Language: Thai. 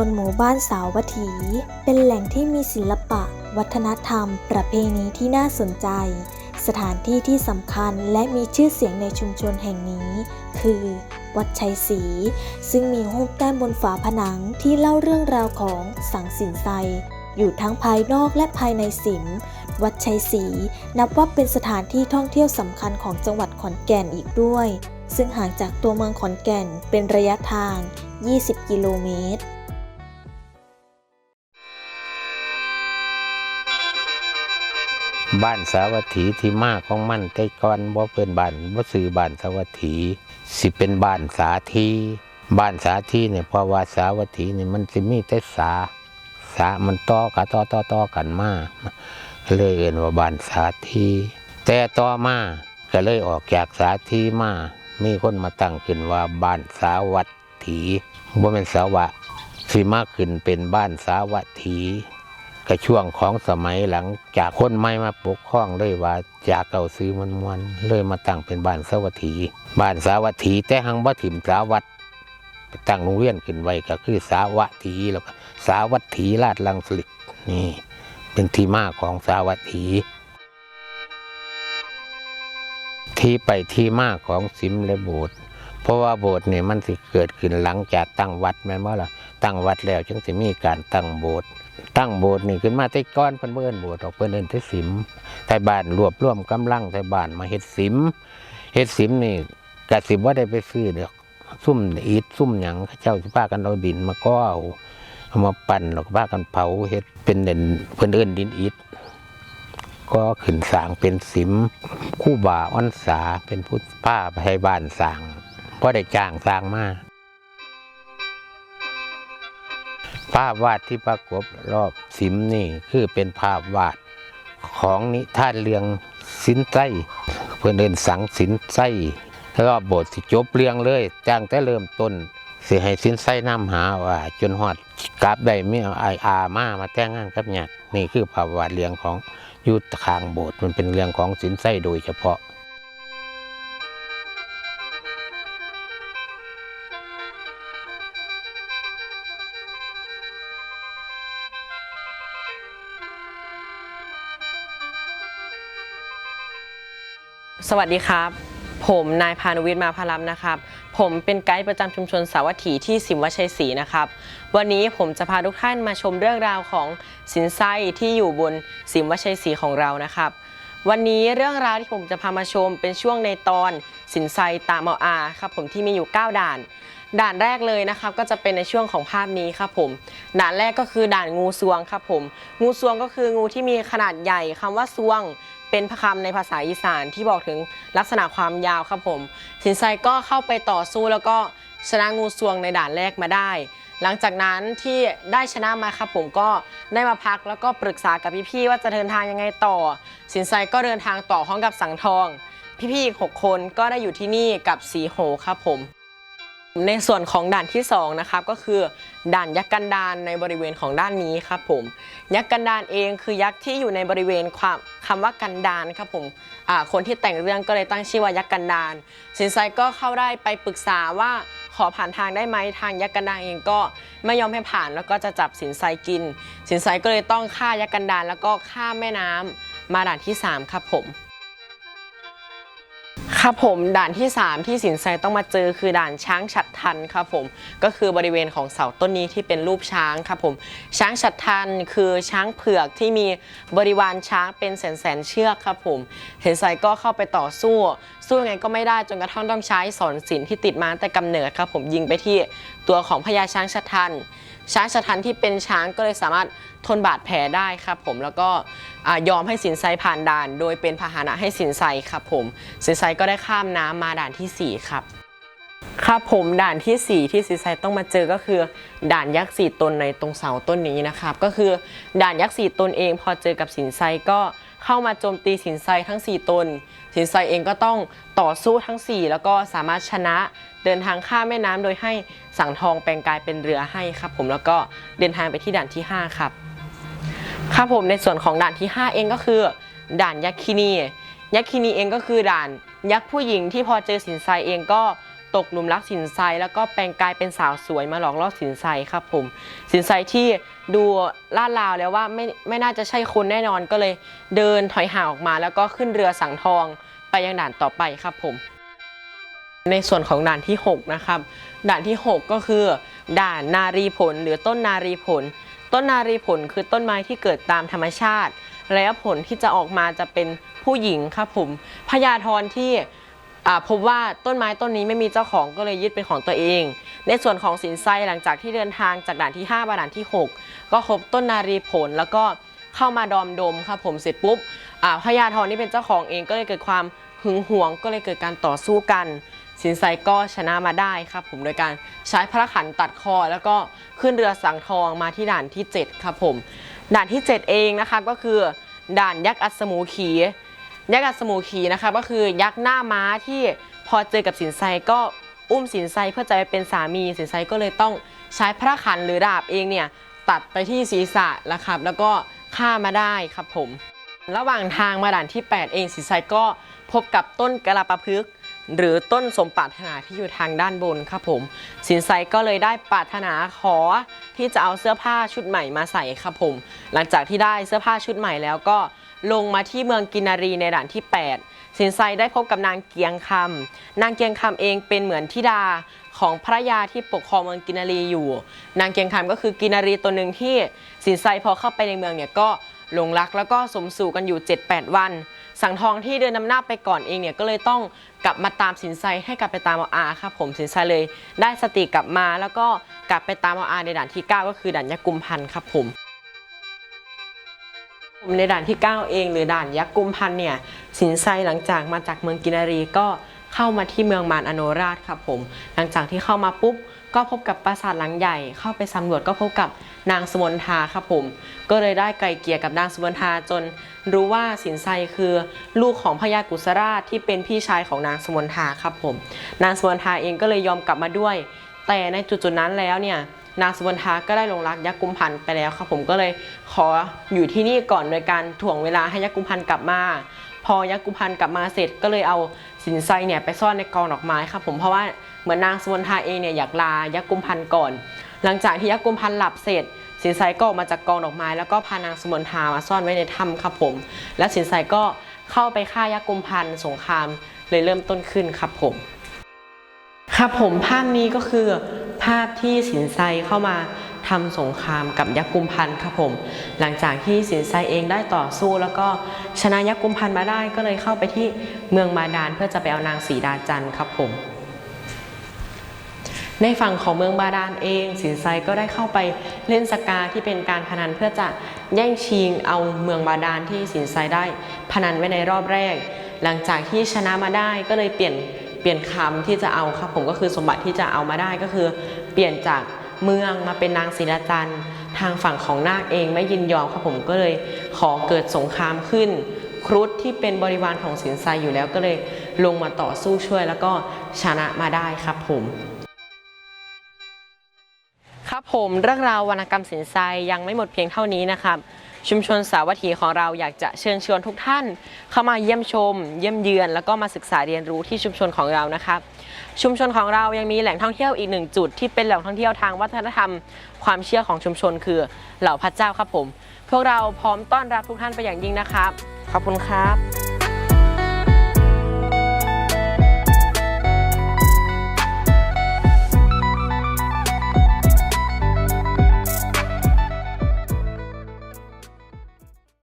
ชนหมู่บ้านสาววัถี เป็นแหล่งที่มีศิลปะ วัฒนธรรม ประเพณีที่น่าสนใจ สถานที่ที่สำคัญและมีชื่อเสียงในชุมชนแห่งนี้ คือ วัดชัยศรีซึ่งมีรูปแต้มบนฝาผนังที่เล่าเรื่องราวของสังสินไซอยู่ทั้งภายนอกและภายในสิม วัดชัยศรีนับว่าเป็นสถานที่ท่องเที่ยวสำคัญของจังหวัดขอนแก่นอีกด้วย ซึ่งห่างจากตัวเมืองขอนแก่นเป็นระยะทาง 20 กิโลเมตร บ้านสาวัตถีที่มาของมันแต่ก่อนบ่เป็นบ้านบ่ซื้อบ้านสาวัตถี สิเป็นบ้านสาธีบ้านสาธีเนี่ยเพราะว่าสาวัตถีนี่มันสิมีแต่สาสามันต่อกันต่อต่อต่อกันมาเลยเอ่นว่าบ้านสาธีแต่ต่อมาก็เลยออกจากสาธีมามีคนมาตั้งขึ้นว่าบ้านสาวัตถีบ่เป็นสาวะสิมากขึ้นเป็นบ้านสาวัตถี ก็ช่วงของสมัยหลังจากคนใหม่มาปกครองเลยว่าจากเก่าซื้อมันมวนเลยมาตั้งเป็นบ้านสาวัตถีบ้านสาวัตถีแต่หังบ่ถิ่มสาวัตไปตั้งโรงเรียนขึ้นไว้ก็คือสาวัตถีแล้วก็สาวัตถีลาดลังสลิดนี่เป็นที่มาของสาวัตถีที่ไปที่มาของสิมและโบสถ์เพราะว่าโบสถ์เนี่ยมันสิเกิดขึ้นหลังจากตั้งวัดแม่นบ่ล่ะตั้งวัดแล้วจึงจะมีการตั้งโบสถ์ ตั้งโบสถ์นี่ขึ้นมาแต่ก้อนเพิ่นเบิ่นโบสถ์ออกเพิ่นเอิ้นแต่สิมไทยบ้านรวบรวมกำลังไทยบ้านมาเฮ็ดสิมเฮ็ดสิมนี่กะสิบ่ได้ไปซื้อดอกซุ่มอิฐซุ่มหยังเขาเจ้าสิพากันเอาดินมาก่อเอาเอามาปั้นแล้วก็พากันเผาเฮ็ดเป็นเด่นเพิ่นเอิ้นดินอิฐก็ขึ้นสร้างเป็นสิมคู่บ่าอ้อนสาเป็นผู้ผ้าไทยบ้านสร้างเพราะได้จ้างสร้างมา ภาพวาดที่ปรากฏรอบสิมนี่คือเป็นภาพวาดของนิทานเรื่องสินไส้เพื่อนเดินสังสินไส้รอบบทสิจบเรื่องเลยจ้างแต่เริ่มต้นสิให้สินไส้น้ำหาว่าจนหอดกราบได้ไม่เอาไออามามาแต่งงานกับหยัดนี่คือภาพวาดเรื่องของยุทธคางโบสถ์มันเป็นเรื่องของสินไส้โดยเฉพาะ สวัสดีครับ ผมนายพานุวิทย์มาพารัมนะครับ ผมเป็นไกด์ประจำชุมชนสาวัตถีที่สิมวัชัยศรีนะครับ วันนี้ผมจะพาทุกท่านมาชมเรื่องราวของสินไส้ที่อยู่บนสิมวัชัยศรีของเรานะครับ วันนี้เรื่องราวที่ผมจะพามาชมเป็นช่วงในตอนสินไซตามเอาอาครับผมที่มีอยู่ 9 ด่าน ด่านแรกเลยนะครับก็จะเป็นในช่วงของภาพนี้ครับผม ด่านแรกก็คือด่านงูซวงครับผม งูซวงก็คืองูที่มีขนาดใหญ่คำว่าซวง เป็นพระคำในภาษาอีสานที่บอกถึงลักษณะความยาวครับผม สินไซก็เข้าไปต่อสู้แล้วก็ชนะงูซวงในด่านแรกมาได้ หลังจากนั้นที่ได้ชนะมาครับผมก็ได้มาพักแล้วก็ปรึกษากับพี่ๆว่าจะเดินทางยังไงต่อ สินไซก็เดินทางต่อห้องกับสังทอง พี่ๆอีกหกคนก็ได้อยู่ที่นี่กับสีโหครับผม ในส่วนของด่านที่2นะครับก็คือด่านยักษ์กันดานในบริเวณของด้านนี้ครับผมยักษ์กันดานเองคือยักษ์ที่อยู่ในบริเวณความคำว่ากันดานครับผมคนที่แต่งเรื่องก็เลยตั้งชื่อว่ายักษ์กันดานสินไซก็เข้าได้ไปปรึกษาว่าขอผ่านทางได้ไหมทางยักษ์กันดานเองก็ไม่ยอมให้ผ่านแล้วก็จะจับสินไซกิน สินไซก็เลยต้องฆ่ายักษ์กันดานแล้วก็ข้ามแม่น้ำมาด่านที่สามครับผม ครับผมด่านที่ 3 ที่สินไซต้องมาเจอคือด่านช้างฉัดทันครับผมก็คือบริเวณของเสาต้นนี้ที่เป็นรูปช้างครับผมช้างฉัดทันคือช้างเผือกที่มีบริวารช้างเป็นแสนแสนเชือกครับผมสินไซก็เข้าไปต่อสู้ สู้ยังไงก็ไม่ได้จนกระทั่งต้องใช้สอนศิลที่ติดมาตั้งแต่กำเนิดครับผมยิงไปที่ตัวของพญาช้างฉัดทัน ช้างชะทันที่เป็นช้างก็เลยสามารถทนบาดแผลได้ครับผมแล้วก็ยอมให้สินไซผ่านด่าน โดยเป็นพาหนะให้สินไซครับผมสินไซก็ได้ข้ามน้ำมาด่านทีสี่4 ครับ ครับผมด่านทีสี่4 ที่สินไซต้องมาเจอก็คือ ด่านยักษ์สี่ตนในตรงเสาต้นนี้นะครับ ก็คือด่านยักษ์สี่ตนเอง พอเจอกับสินไซก็เข้ามาโจมตีสินไซทั้ง 4 ตน สินไซเองก็ต้องต่อสู้ทั้ง 4 แล้วก็สามารถชนะเดินทางข้ามแม่น้ำโดยให้สังทองแปลงกายเป็นเรือให้ครับ ผมแล้วก็เดินทางไปที่ด่านที่ 5 ครับครับผมในส่วนของด่านที่ 5 เองก็คือ ด่านยักษ์คินียักษ์คินีเองก็คือด่านยักษ์ผู้หญิงที่พอเจอสินไซเองก็ ตกหลุมรักสินไซแล้วก็แปลงกายเป็นสาวสวยมาหลอกล่อสินไซครับผม สินไซที่ดูล่าลาวแล้วว่าไม่ไม่น่าจะใช่คนแน่นอนก็เลยเดินถอยห่างออกมา แล้วก็ขึ้นเรือสังทองไปยังด่านต่อไปครับผม ในส่วนของด่านที่ 6 นะครับ ด่านที่ 6 ก็คือ ด่านนารีผลหรือต้นนารีผล ต้นนารีผลคือต้นไม้ที่เกิดตามธรรมชาติ แล้วผลที่จะออกมาจะเป็นผู้หญิงครับผมพญาธรที่ พบว่าต้นไม้ต้นนี้ไม่มีเจ้าของก็เลยยึดเป็นของตัวเอง ในส่วนของสินไซหลังจากที่เดินทางจากด่านที่ 5 มาด่านที่ 6 ก็พบต้นนารีผลแล้วก็เข้ามาดอมดมครับผมเสร็จปุ๊บพญาธรนี่เป็นเจ้าของเองก็เลยเกิดความหึงหวงก็เลยเกิดการต่อสู้กัน สินไซก็ชนะมาได้ครับผมโดยการใช้พระขันตัดคอ แล้วก็ขึ้นเรือสังทองมาที่ด่านที่ 7 ครับผม ด่านที่ 7 เองนะคะก็คือ ด่านยักษ์อัศมูขี ยักษ์อัศมูขีนะคะก็คือยักษ์หน้าม้าที่พอเจอกับสินไซก็อุ้มสินไซเพื่อจะไปเป็นสามีสินไซก็เลยต้องใช้พระขันหรือดาบเองเนี่ยตัดไปที่ศีรษะแล้วครับแล้วก็ฆ่ามาได้ครับผม ระหว่างทางมาด่านที่ 8 เองสินไซก็พบกับต้นกระปะพึกหรือต้นสมปรารถนาที่อยู่ทางด้านบนครับผม สินไซก็เลยได้ปรารถนาขอที่จะเอาเสื้อผ้าชุดใหม่มาใส่ครับผม หลังจากที่ได้เสื้อผ้าชุดใหม่แล้วก็ ลงมาที่เมืองกินารีในด่านที่ 8 สินไซได้พบกับนางเกียงคำนางเกียงคำเองเป็นเหมือนธิดาของพระยาที่ปกครองเมืองกินารีอยู่ นางเกียงคำก็คือกินารีตัวหนึ่งที่สินไซพอเข้าไปในเมืองเนี่ยก็หลงรักแล้วก็สมสู่กันอยู่ 7-8 วัน สังทองที่เดินนำหน้าไปก่อนเองเนี่ยก็เลยต้องกลับมาตามสินไซให้กลับไปตามเอาอาครับผมสินไซเลย ได้สติกลับมาแล้วก็กลับไปตามเอาอาในด่านที่ 9 ก็คือด่านยักษ์กุมพันธ์ครับผม ในด่านที่ 9 เอง หรือด่านยักษ์กุมพันเนี่ยสินไซหลังจากมาจากเมืองกินารีก็เข้ามาที่เมืองมารอโนราชครับผม หลังจากที่เข้ามาปุ๊บก็พบกับปราสาทหลังใหญ่ เข้าไปสำรวจก็พบกับนางสมนทาครับผม ก็เลยได้ไกลเกลี่ยกับนางสมนทาจน รู้ว่าสินไซคือลูกของพญากุสราชที่เป็นพี่ชายของนางสมนทาครับผม นางสมนทาเองก็เลยยอมกลับมาด้วย แต่ในจุดๆนั้นแล้วเนี่ย นางสุวรรณาก็ได้ลงรักยักษ์กุมพันธ์ไปแล้วครับผมก็เลยขออยู่ที่นี่ก่อนโดยการถ่วงเวลาให้ยักษ์กุมพันธ์กลับมา พอยักษ์กุมพันธ์กลับมาเสร็จก็เลยเอาสินไซเนี่ยไปซ่อนในกองดอกไม้ครับผมเพราะว่าเหมือนนางสุวรรณาเองเนี่ยอยากลายักษ์กุมพันธ์ก่อน หลังจากที่ยักษ์กุมพันธ์หลับเสร็จสินไซก็ออกมาจากกองดอกไม้ แล้วก็พานางสุวรรณทามาซ่อนไว้ในถ้ำครับผม และสินไซก็เข้าไปฆ่ายักษ์กุมพันธ์สงครามเลยเริ่มต้นขึ้นครับผม ครับผมภาพนี้ก็คือ ภาพที่สินไซเข้ามาทำสงครามกับยักษ์กุมพันธ์ครับผม หลังจากที่สินไซเองได้ต่อสู้ แล้วก็ชนะยักษ์กุมพันธ์มาได้ก็เลยเข้าไปที่เมืองมาดานเพื่อจะไปเอานางสีดาจันทร์ครับผม ในฝั่งของเมืองบาดาลเอง สินไซก็ได้เข้าไปเล่นสกาที่เป็นการพนันเพื่อจะแย่งชิงเอาเมืองบาดาลที่สินไซได้พนันไว้ในรอบแรก หลังจากที่ชนะมาได้ก็เลยเปลี่ยน ปลี่ยนคำที่จะเอาครับผมก็คือสมบัติที่จะเอามาได้ก็คือ เปลี่ยนจากเมืองมาเป็นนางศรีดาจันทร์ทางฝั่งของนาคเองไม่ยินยอมครับผมก็เลยขอเกิดสงครามขึ้น ครุฑที่เป็นบริวารของสินไซอยู่แล้วก็เลยลงมาต่อสู้ช่วยแล้วก็ชนะมาได้ครับผมครับผมเรื่องราววรรณกรรมสินไซยังไม่หมดเพียงเท่านี้นะครับ ชุมชนสาวัตถีของเราอยากจะเชิญชวนทุกท่าน เข้ามาเยี่ยมชม เยี่ยมเยือน แล้วก็มาศึกษาเรียนรู้ที่ชุมชนของเรานะครับ ชุมชนของเรายังมีแหล่งท่องเที่ยวอีกหนึ่งจุด ที่เป็นแหล่งท่องเที่ยวทางวัฒนธรรม ความเชื่อของชุมชน คือเหล่าพระเจ้าครับผม พวกเราพร้อมต้อนรับทุกท่านไปอย่างยิ่งนะครับขอบคุณครับ